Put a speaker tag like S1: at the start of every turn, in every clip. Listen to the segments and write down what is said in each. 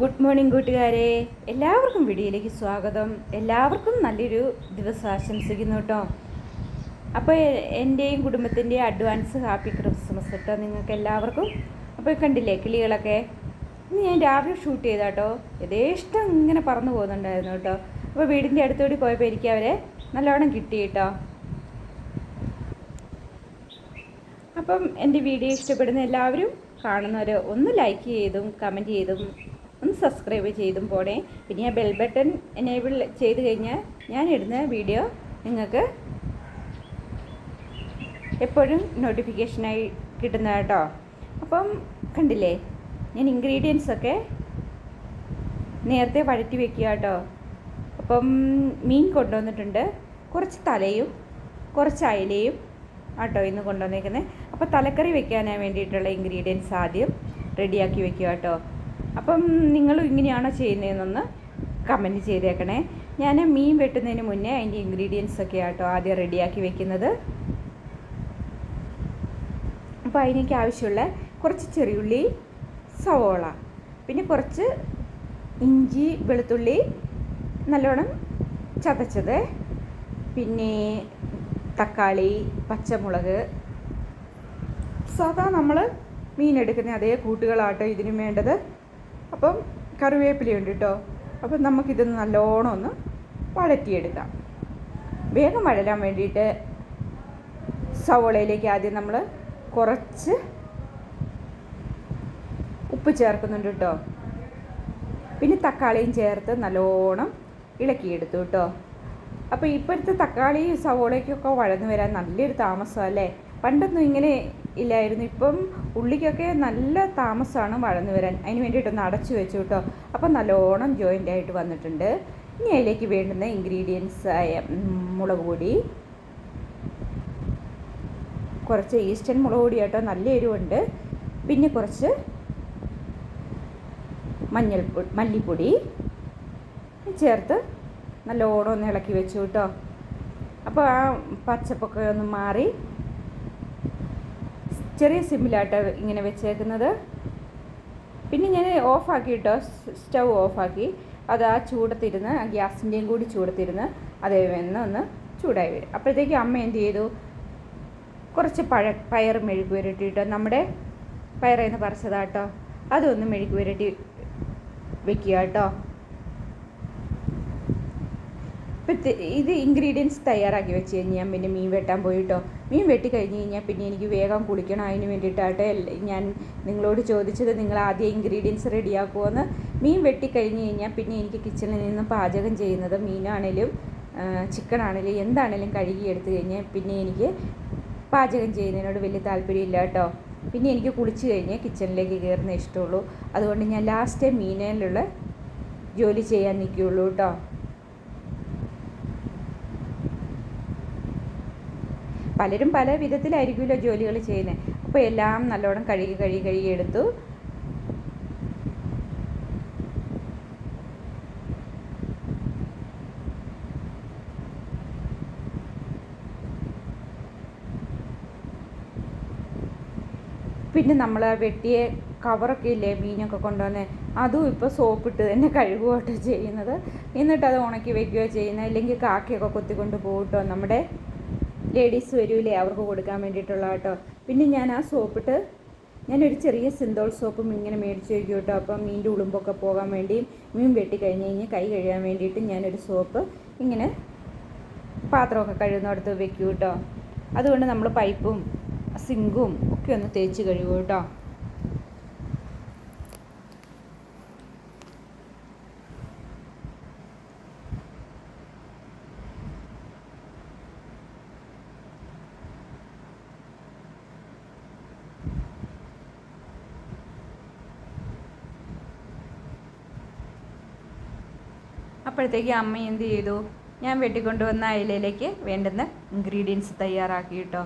S1: Good morning കൂട്ടുകാരെ. എല്ലാവർക്കും വീഡിയോയിലേക്ക് സ്വാഗതം. എല്ലാവർക്കും നല്ലൊരു ദിവസം ആശംസിക്കുന്നു കേട്ടോ അപ്പോൾ എന്റെയും കുടുംബത്തിന്റെയും അഡ്വാൻസ് ഹാപ്പി ക്രിസ്മസ് കേട്ടോ നിങ്ങൾക്ക് എല്ലാവർക്കും അപ്പോൾ കണ്ടില്ലേ കിളികളൊക്കെ? ഇന്ന് ഞാൻ രാവിലെ ഷൂട്ട് ചെയ്താ കേട്ടോ യഥേഷ്ടം ഇങ്ങനെ പറന്നു പോകുന്നുണ്ടായിരുന്നു കേട്ടോ അപ്പോൾ വീടിന്റെ അടുത്തോടി പോയപ്പോൾ എനിക്ക് അവരെ നല്ലോണം കിട്ടി കേട്ടോ അപ്പം എന്റെ വീഡിയോ ഇഷ്ടപ്പെടുന്ന എല്ലാവരും കാണുന്നവർ ഒന്ന് ലൈക്ക് ചെയ്തും കമന്റ് ചെയ്തും ഒന്ന് സബ്സ്ക്രൈബ് ചെയ്തും പോണേ പിന്നെ ആ ബെൽ ബട്ടൺ എനേബിൾ ചെയ്ത് കഴിഞ്ഞാൽ ഞാൻ ഇടുന്ന വീഡിയോ നിങ്ങൾക്ക് എപ്പോഴും നോട്ടിഫിക്കേഷനായി കിട്ടുന്ന കേട്ടോ അപ്പം കണ്ടില്ലേ ഞാൻ ഇൻഗ്രീഡിയൻസ് ഒക്കെ നേരത്തെ വഴറ്റി വെക്കുക കേട്ടോ അപ്പം മീൻ കൊണ്ടുവന്നിട്ടുണ്ട് കുറച്ച് തലയും കുറച്ച് അയലയും ആട്ടോ ഇന്ന് കൊണ്ടുവന്നേക്കുന്നത് അപ്പോൾ തലക്കറി വെക്കാനാണ് വേണ്ടിയിട്ടുള്ള ഇൻഗ്രീഡിയൻസ് ആദ്യം റെഡിയാക്കി വെക്കുക കേട്ടോ അപ്പം നിങ്ങളും ഇങ്ങനെയാണോ ചെയ്യുന്നതെന്നൊന്ന് കമന്റ് ചെയ്തേക്കണേ. ഞാൻ മീൻ വെട്ടുന്നതിന് മുന്നേ അതിന്റെ ഇൻഗ്രീഡിയൻസ് ഒക്കെ ആട്ടോ ആദ്യം റെഡിയാക്കി വെക്കുന്നത്. അപ്പോൾ അതിനേക്ക് ആവശ്യമുള്ള കുറച്ച് ചെറിയുള്ളി സവോള പിന്നെ കുറച്ച് ഇഞ്ചി വെളുത്തുള്ളി നല്ലോണം ചതച്ചത്. പിന്നെ തക്കാളി പച്ചമുളക്. സാധാ നമ്മൾ മീൻ എടുക്കുന്ന അതേ കൂട്ടുകളാട്ടോ ഇതിനും വേണ്ടത്. അപ്പം കറിവേപ്പിലയുണ്ട് കേട്ടോ അപ്പം നമുക്കിതൊന്ന് നല്ലോണം ഒന്ന് വഴറ്റിയെടുക്കാം. വേഗം വഴലാൻ വേണ്ടിയിട്ട് സവോളയിലേക്ക് ആദ്യം നമ്മൾ കുറച്ച് ഉപ്പ് ചേർക്കുന്നുണ്ട് കേട്ടോ പിന്നെ തക്കാളിയും ചേർത്ത് നല്ലോണം ഇളക്കിയെടുത്തു കേട്ടോ അപ്പോൾ ഇപ്പോഴത്തെ തക്കാളിയും സവോളയ്ക്കൊക്കെ വഴന്നു വരാൻ നല്ലൊരു താമസം അല്ലേ പണ്ടൊന്നും ഇങ്ങനെ ഇല്ലായിരുന്നു. ഇപ്പം ഉള്ളിക്കൊക്കെ നല്ല താമസമാണ് വളർന്നു വരാൻ. അതിന് വേണ്ടിയിട്ടൊന്ന് അടച്ചു വെച്ചു കേട്ടോ അപ്പം നല്ലോണം ജോയിന്റ് ആയിട്ട് വന്നിട്ടുണ്ട്. ഇനി അതിലേക്ക് വേണ്ടുന്ന ഇൻഗ്രീഡിയൻസ് ആയ മുളക് പൊടി. കുറച്ച് ഈസ്റ്റേൺ മുളക് പൊടി കേട്ടോ നല്ല എരിവുണ്ട്. പിന്നെ കുറച്ച് മഞ്ഞൾ മല്ലിപ്പൊടി. ചേർത്ത് നല്ലോണം ഒന്ന് ഇളക്കി വെച്ചു കേട്ടോ അപ്പോൾ ആ പച്ചപ്പൊക്കെ ഒന്ന് മാറി ചെറിയ സിമ്മിലാട്ടോ ഇങ്ങനെ വെച്ചേക്കുന്നത്. പിന്നെ ഞാൻ ഓഫാക്കി കേട്ടോ സ്റ്റൗ ഓഫാക്കി. അത് ആ ചൂടത്തിരുന്ന് ആ ഗ്യാസിന്റെയും കൂടി ചൂടത്തിരുന്ന് അതേ ഒന്ന് ചൂടായി വരും. അപ്പോഴത്തേക്ക് അമ്മ എന്ത് ചെയ്തു? കുറച്ച് പഴ പയർ മെഴുക്ക് പുരട്ടിയിട്ട്. നമ്മുടെ പയറേന്ന് പറിച്ചതാട്ടോ. അതൊന്ന് മെഴുക്ക് പുരട്ടി വെക്കുക കേട്ടോ. ഇപ്പം ഇത് ഇൻഗ്രീഡിയൻസ് തയ്യാറാക്കി വെച്ച് കഴിഞ്ഞ് ഞാൻ പിന്നെ മീൻ വെട്ടാൻ പോയിട്ടോ. മീൻ വെട്ടി കഴിഞ്ഞ് കഴിഞ്ഞാൽ പിന്നെ എനിക്ക് വേഗം കുളിക്കണം. അതിന് വേണ്ടിയിട്ടാട്ടെ ഞാൻ നിങ്ങളോട് ചോദിച്ചത് നിങ്ങൾ ആദ്യം ഇൻഗ്രീഡിയൻസ് റെഡിയാക്കുമെന്ന് മീൻ വെട്ടി കഴിഞ്ഞ് കഴിഞ്ഞാൽ പിന്നെ എനിക്ക് കിച്ചണിൽ നിന്ന് പാചകം ചെയ്യുന്നത് മീനാണേലും ചിക്കൻ ആണേലും എന്താണേലും കഴുകി എടുത്തു കഴിഞ്ഞാൽ പിന്നെ എനിക്ക് പാചകം ചെയ്യുന്നതിനോട് വലിയ താല്പര്യമില്ല കേട്ടോ പിന്നെ എനിക്ക് കുളിച്ച് കഴിഞ്ഞ് കിച്ചണിലേക്ക് കയറുന്ന ഇഷ്ടമുള്ളൂ. അതുകൊണ്ട് ഞാൻ ലാസ്റ്റ് മീനയിലുള്ള ജോലി ചെയ്യാൻ നിൽക്കുകയുള്ളൂ കേട്ടോ പലരും പല വിധത്തിലായിരിക്കുമല്ലോ ജോലികൾ ചെയ്യുന്നത്. അപ്പോൾ എല്ലാം നല്ലോണം കഴുകി കഴുകി കഴുകി എടുത്തു. പിന്നെ നമ്മൾ വെട്ടിയ കവറൊക്കെ ഇല്ലേ മീനൊക്കെ കൊണ്ടുവന്ന് അതും ഇപ്പോൾ സോപ്പിട്ട് തന്നെ കഴുകുകട്ടോ ചെയ്യുന്നത്. എന്നിട്ട് അത് ഉണക്കി വെക്കുകയോ ചെയ്യുന്നത് അല്ലെങ്കിൽ കാക്കയൊക്കെ കൊത്തിക്കൊണ്ട് പോകട്ടോ നമ്മുടെ ലേഡീസ് വരൂലേ അവർക്ക് കൊടുക്കാൻ വേണ്ടിയിട്ടുള്ള കേട്ടോ. പിന്നെ ഞാൻ ആ സോപ്പിട്ട് ഞാനൊരു ചെറിയ സിന്തോൾ സോപ്പും ഇങ്ങനെ മേടിച്ച് വയ്ക്കും കേട്ടോ. അപ്പം മീന്റെ ഉളുമ്പൊക്കെ പോകാൻ വേണ്ടി മീൻ വെട്ടി കഴിഞ്ഞ് കഴിഞ്ഞ് കൈ കഴുകാൻ വേണ്ടിയിട്ട് ഞാനൊരു സോപ്പ് ഇങ്ങനെ പാത്രമൊക്കെ കഴുകുന്നിടത്ത് വെക്കും കേട്ടോ. അതുകൊണ്ട് നമ്മൾ പൈപ്പും സിങ്കും ഒക്കെ ഒന്ന് തേച്ച് കഴുകും കേട്ടോ. അപ്പോഴത്തേക്ക് അമ്മ എന്ത് ചെയ്തു? ഞാൻ വെട്ടിക്കൊണ്ടുവന്ന അയിലയിലേക്ക് വേണ്ടുന്ന ഇൻഗ്രീഡിയൻസ് തയ്യാറാക്കി കേട്ടോ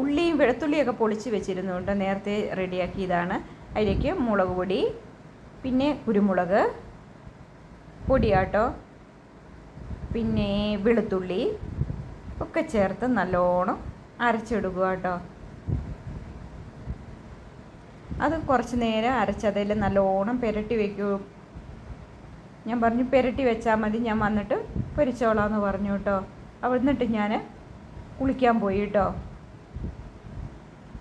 S1: ഉള്ളിയും വെളുത്തുള്ളിയൊക്കെ പൊളിച്ച് വെച്ചിരുന്നുകൊണ്ട് നേരത്തെ റെഡിയാക്കിയതാണ് അതിലേക്ക് മുളക് പൊടി പിന്നെ കുരുമുളക് പൊടിയാട്ടോ പിന്നെ വെളുത്തുള്ളി ഒക്കെ ചേർത്ത് നല്ലോണം അരച്ചെടുക്കുക കേട്ടോ അത് കുറച്ച് നേരം അരച്ചതിൽ നല്ലോണം പുരട്ടി വെക്കും ഞാൻ പറഞ്ഞു പെരട്ടി വെച്ചാൽ മതി ഞാൻ വന്നിട്ട് പൊരിച്ചോളാമെന്ന് പറഞ്ഞു കേട്ടോ എന്നിട്ട് ഞാൻ കുളിക്കാൻ പോയി കേട്ടോ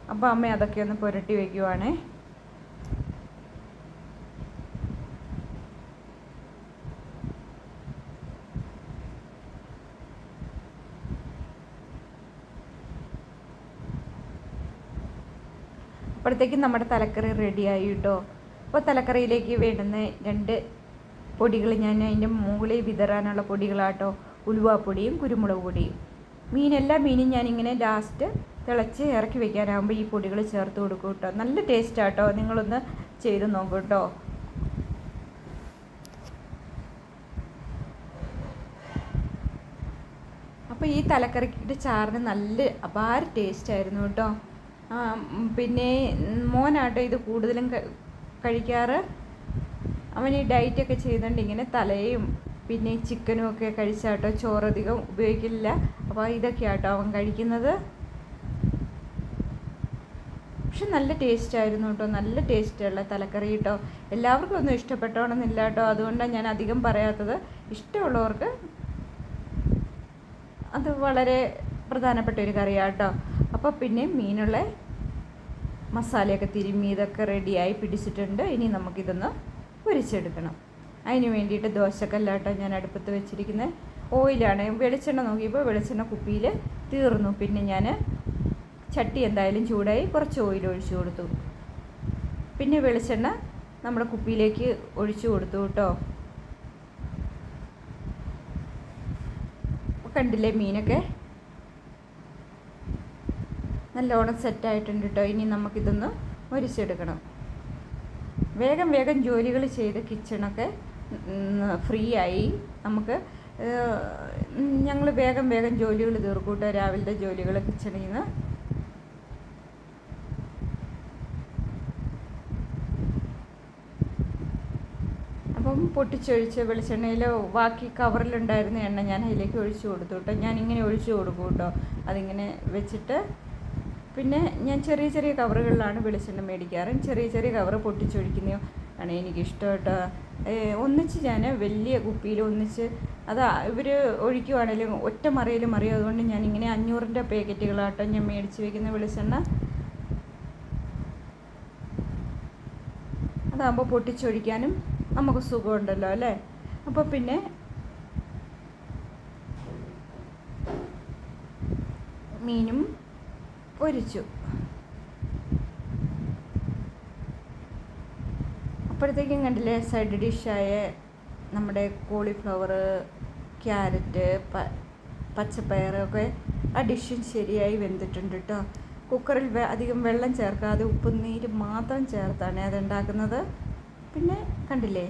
S1: അപ്പോൾ അമ്മ അതൊക്കെ ഒന്ന് പുരട്ടി വയ്ക്കുവാണേ അപ്പോഴത്തേക്കും നമ്മുടെ തലക്കറി റെഡിയായി കേട്ടോ അപ്പോൾ തലക്കറിയിലേക്ക് വേണ്ടുന്ന രണ്ട് പൊടികൾ ഞാൻ അതിന്റെ മുകളിൽ വിതറാനുള്ള പൊടികളാട്ടോ. ഉലുവാപ്പൊടിയും കുരുമുളക് പൊടിയും. മീനെല്ലാ മീനും ഞാനിങ്ങനെ ലാസ്റ്റ് തിളച്ച് ഇറക്കി വെക്കാനാകുമ്പോൾ ഈ പൊടികൾ ചേർത്ത് കൊടുക്കും കേട്ടോ. നല്ല ടേസ്റ്റാട്ടോ നിങ്ങളൊന്ന് ചെയ്ത് നോക്കൂ കേട്ടോ. അപ്പോൾ ഈ തലക്കറിക്കിട്ട് ചാറിന് നല്ല അപാര ടേസ്റ്റ് ആയിരുന്നു കേട്ടോ. പിന്നെ മോനാട്ടോ ഇത് കൂടുതലും കഴിക്കാറ്. അവൻ ഈ ഡയറ്റൊക്കെ ചെയ്യുന്നുണ്ട് ഇങ്ങനെ തലയും പിന്നെ ചിക്കനും ഒക്കെ കഴിച്ചാട്ടോ ചോറധികം ഉപയോഗിക്കില്ല. അപ്പോൾ ഇതൊക്കെയാട്ടോ അവൻ കഴിക്കുന്നത്. പക്ഷെ നല്ല ടേസ്റ്റ് ആയിരുന്നു കേട്ടോ നല്ല ടേസ്റ്റുള്ള തലക്കറി കേട്ടോ എല്ലാവർക്കും ഒന്നും ഇഷ്ടപ്പെട്ടോണമെന്നില്ല കേട്ടോ അതുകൊണ്ടാണ് ഞാൻ അധികം പറയാത്തത്. ഇഷ്ടമുള്ളവർക്ക് അത് വളരെ പ്രധാനപ്പെട്ട ഒരു കറിയാട്ടോ. അപ്പോൾ പിന്നെ മീനുള്ള മസാലയൊക്കെ തിരുമ്മി ഇതൊക്കെ റെഡിയായി പിടിച്ചിട്ടുണ്ട്. ഇനി നമുക്കിതൊന്ന് പൊരിച്ചെടുക്കണം. അതിന് വേണ്ടിയിട്ട് ദോശക്കല്ലാട്ടോ ഞാൻ അടുപ്പത്ത് വെച്ചിരിക്കുന്നത്. ഓയിലാണ്. വെളിച്ചെണ്ണ നോക്കിയപ്പോൾ വെളിച്ചെണ്ണ കുപ്പിയിൽ തീർന്നു. പിന്നെ ഞാൻ ചട്ടി എന്തായാലും ചൂടായി കുറച്ച് ഓയിൽ ഒഴിച്ചു കൊടുത്തു. പിന്നെ വെളിച്ചെണ്ണ നമ്മുടെ കുപ്പിയിലേക്ക് ഒഴിച്ചു കൊടുത്തു കേട്ടോ. കണ്ടില്ലേ മീനൊക്കെ? നല്ലോണം സെറ്റായിട്ടുണ്ട് കേട്ടോ. ഇനി നമുക്കിതൊന്ന് മുരിച്ചെടുക്കണം. വേഗം വേഗം ജോലികൾ ചെയ്ത് കിച്ചണൊക്കെ ഫ്രീ ആയി നമുക്ക് ഞങ്ങൾ വേഗം വേഗം ജോലികൾ തീർക്കൂട്ടോ. രാവിലത്തെ ജോലികൾ കിച്ചണിൽ നിന്ന് അപ്പം പൊട്ടിച്ചൊഴിച്ച് വെളിച്ചെണ്ണയിൽ ബാക്കി കവറിലുണ്ടായിരുന്ന എണ്ണ ഞാൻ അതിലേക്ക് ഒഴിച്ചു കൊടുത്തു കേട്ടോ. ഞാൻ ഇങ്ങനെ ഒഴിച്ചു കൊടുക്കും കേട്ടോ. അതിങ്ങനെ വെച്ചിട്ട് പിന്നെ ഞാൻ ചെറിയ ചെറിയ കവറുകളിലാണ് വെളിച്ചെണ്ണ മേടിക്കാറ്. ചെറിയ ചെറിയ കവർ പൊട്ടിച്ചൊഴിക്കുന്നതോ ആണ് എനിക്കിഷ്ടം കേട്ടോ ഒന്നിച്ച് ഞാൻ വലിയ കുപ്പിയിൽ ഒന്നിച്ച് അത് ഇവർ ഒഴിക്കുവാണെങ്കിലും ഒറ്റ മറിയിൽ മറിയും അതുകൊണ്ട് ഞാൻ ഇങ്ങനെ അഞ്ഞൂറിന്റെ പാക്കറ്റുകളാട്ടോ ഞാൻ മേടിച്ച് വെക്കുന്ന വെളിച്ചെണ്ണ. അതാകുമ്പോൾ പൊട്ടിച്ചൊഴിക്കാനും നമുക്ക് സുഖമുണ്ടല്ലോ അല്ലേ? അപ്പോൾ പിന്നെ മീനും പൊരിച്ചു അപ്പോഴത്തേക്കും കണ്ടില്ലേ സൈഡ് ഡിഷായ നമ്മുടെ കോളിഫ്ലവർ ക്യാരറ്റ് പ പച്ചപ്പയറൊക്കെ ആ ഡിഷും ശരിയായി വെന്തിട്ടുണ്ട് കേട്ടോ കുക്കറിൽ അധികം വെള്ളം ചേർക്കാതെ ഉപ്പും നീര് മാത്രം ചേർത്താണ് അതുണ്ടാക്കുന്നത്. പിന്നെ കണ്ടില്ലേ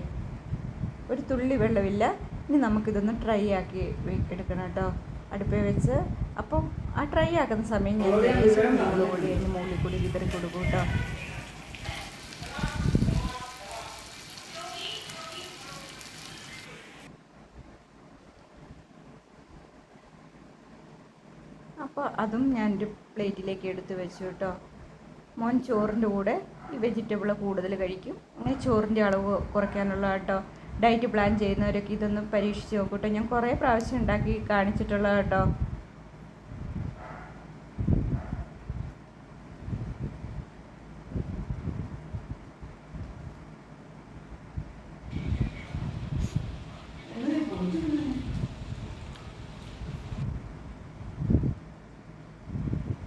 S1: ഒരു തുള്ളി വെള്ളമില്ല. ഇനി നമുക്കിതൊന്ന് ട്രൈ ആക്കി എടുക്കണം കേട്ടോ അടുപ്പേ വെച്ച്. അപ്പം ആ ട്രൈ ആക്കുന്ന സമയം ഞാൻ പൊടി അതിന് മുകളിൽ കൂടി വിതറി കൊടുക്കും കേട്ടോ. അപ്പോൾ അതും ഞാൻ ഞാനൊരു പ്ലേറ്റിലേക്ക് എടുത്ത് വെച്ചു കേട്ടോ. മോൻ ചോറിന്റെ കൂടെ ഈ വെജിറ്റബിൾ കൂടുതൽ കഴിക്കും. അങ്ങനെ ചോറിന്റെ അളവ് കുറയ്ക്കാനുള്ള കേട്ടോ. ഡയറ്റ് പ്ലാൻ ചെയ്യുന്നവരൊക്കെ ഇതൊന്ന് പരീക്ഷിച്ച് നോക്കൂട്ടോ. ഞാൻ കുറേ പ്രാവശ്യം ഉണ്ടാക്കി കാണിച്ചിട്ടുള്ള കേട്ടോ.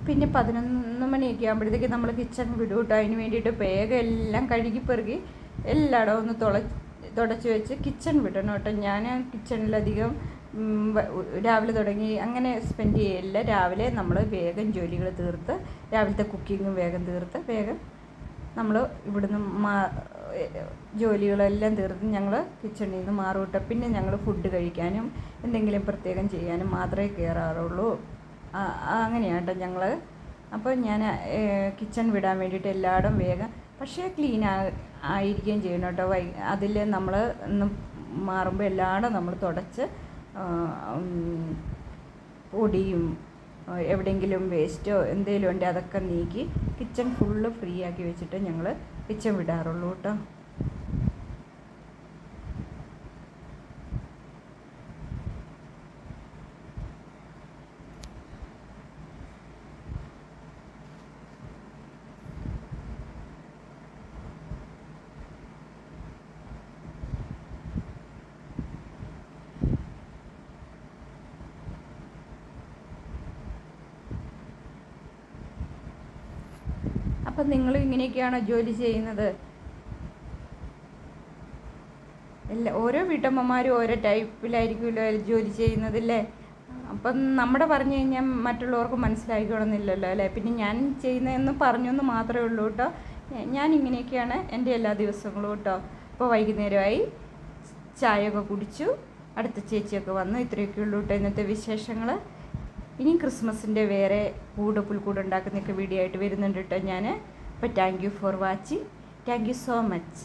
S1: പിന്നെ പതിനൊന്ന് മണിയൊക്കെ ആകുമ്പോഴത്തേക്ക് നമ്മൾ കിച്ചൺ വിടും കേട്ടോ അതിന് വേണ്ടിയിട്ട് വേഗം എല്ലാം കഴുകി പെറുകി എല്ലായിടവും ഒന്ന് തുള തുടച്ച് വെച്ച് കിച്ചൺ വിടണം കേട്ടോ. ഞാൻ കിച്ചണിലധികം രാവിലെ തുടങ്ങി അങ്ങനെ സ്പെൻഡ് ചെയ്യില്ല രാവിലെ നമ്മൾ വേഗം ജോലികൾ തീർത്ത് രാവിലത്തെ കുക്കിങ്ങും വേഗം തീർത്ത് വേഗം നമ്മൾ ഇവിടുന്ന് മാ ജോലികളെല്ലാം തീർത്ത് ഞങ്ങൾ കിച്ചണിൽ നിന്ന് മാറും കേട്ടോ. പിന്നെ ഞങ്ങൾ ഫുഡ് കഴിക്കാനും എന്തെങ്കിലും പ്രത്യേകം ചെയ്യാനും മാത്രമേ കയറാറുള്ളൂ അങ്ങനെയാട്ടോ ഞങ്ങൾ അപ്പോൾ ഞാൻ കിച്ചൺ വിടാൻ വേണ്ടിയിട്ട് എല്ലായിടും വേഗം പക്ഷേ ക്ലീൻ ആയിരിക്കുകയും ചെയ്യണം കേട്ടോ. വൈ അതിൽ നമ്മൾ മാറുമ്പോൾ എല്ലായിടും നമ്മൾ തുടച്ച് പൊടിയും എവിടെയെങ്കിലും വേസ്റ്റോ എന്തെങ്കിലും ഉണ്ടെങ്കിൽ അതൊക്കെ നീക്കി കിച്ചൺ ഫുള്ള് ഫ്രീ ആക്കി വെച്ചിട്ട് ഞങ്ങൾ കിച്ചൺ വിടാറുള്ളൂ കേട്ടോ. അപ്പം നിങ്ങൾ ഇങ്ങനെയൊക്കെയാണോ ജോലി ചെയ്യുന്നത്? എല്ലാ ഓരോ വീട്ടമ്മമാരും ഓരോ ടൈപ്പിലായിരിക്കുമല്ലോ ജോലി ചെയ്യുന്നതല്ലേ? അപ്പം നമ്മുടെ പറഞ്ഞു കഴിഞ്ഞാൽ മറ്റുള്ളവർക്ക് മനസ്സിലായിക്കണമെന്നില്ലല്ലോ അല്ലേ? പിന്നെ ഞാൻ ചെയ്യുന്നതെന്ന് പറഞ്ഞെന്ന് മാത്രമേ ഉള്ളൂ കേട്ടോ. ഞാൻ ഇങ്ങനെയൊക്കെയാണ് എന്റെ എല്ലാ ദിവസങ്ങളും കേട്ടോ. ഇപ്പോൾ വൈകുന്നേരമായി ചായയൊക്കെ കുടിച്ചു. അടുത്ത ചേച്ചിയൊക്കെ വന്നു. ഇത്രയൊക്കെ ഉള്ളൂ കേട്ടോ ഇന്നത്തെ വിശേഷങ്ങൾ ഇനി ക്രിസ്മസിന്റെ വേറെ കൂട് പുൽക്കൂട് ഉണ്ടാക്കുന്നൊക്കെ വീഡിയോ ആയിട്ട് വരുന്നുണ്ട് കേട്ടോ ഞാൻ അപ്പോൾ thank you for watching thank you so much